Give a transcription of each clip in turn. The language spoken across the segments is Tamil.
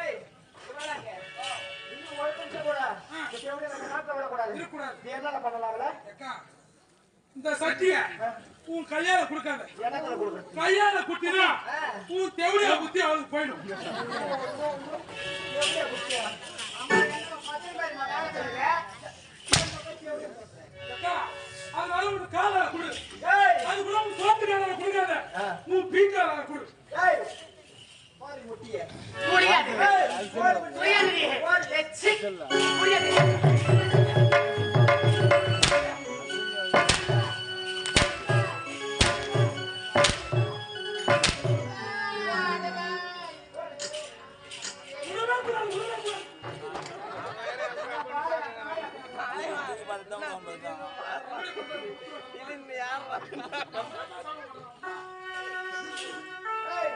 ஏய், விடலாங்க. இன்னும் ஒரு நிமிஷம் கூட. இந்த சட்டிய உன் கையால கொடுக்காத. கையால குத்தினா உன் தெவடியா குத்தி அவளுக்கு போயிடும். தேவடியை குத்தியா? ஏய்,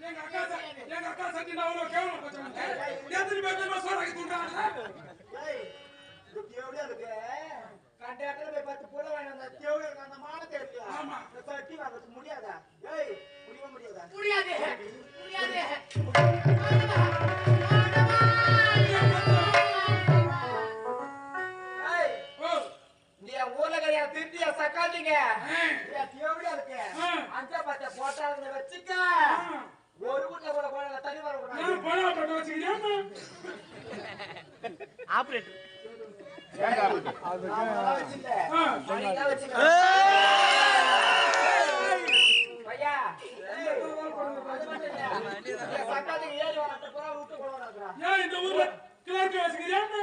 எங்க அக்கா ச- எங்க அக்கா சட்டி நான் அவ்வளவு கேவலம் பட்டவன். எத்தனை பேர் தெரியுமா சோறாக்கி தூண்டுறாங்க? ஏய், இந்த தேவடியா இருக்கு. கண்ட இடத்துல போய் பத்து புடவை வாங்கிட்டு வந்தா தேவடியா இருக்கு. அந்த மானத்தை எடுத்து. ஆமா. இந்த சட்டி வாங்குறது முடியாதா? ஏய், முடியவே முடியாதா? முடியாது முடியாது திருட்டியா சக்காத்தீங்க ஏய், தேவடியா இருக்கு. ஆ. அஞ்சா பச்சை போட்டாங்க வச்சுக்க. ஆ. ஒரு வீட்டுல கூட போட தனி வர? ஆபரேட்டர். சக்காத்துக்கு ஏறி வரட்ட விட்டு. ஏன் இந்த ஊர்ல கிளர்க்கு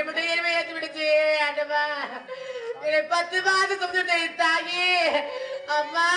எனக்கு இப்படிப்பட்ட இறைவை ஏற்றி விடுச்சு ஆண்டவா. என்னை பத்து மாதம் சுமந்துட்டேன் தாயி. அம்மா.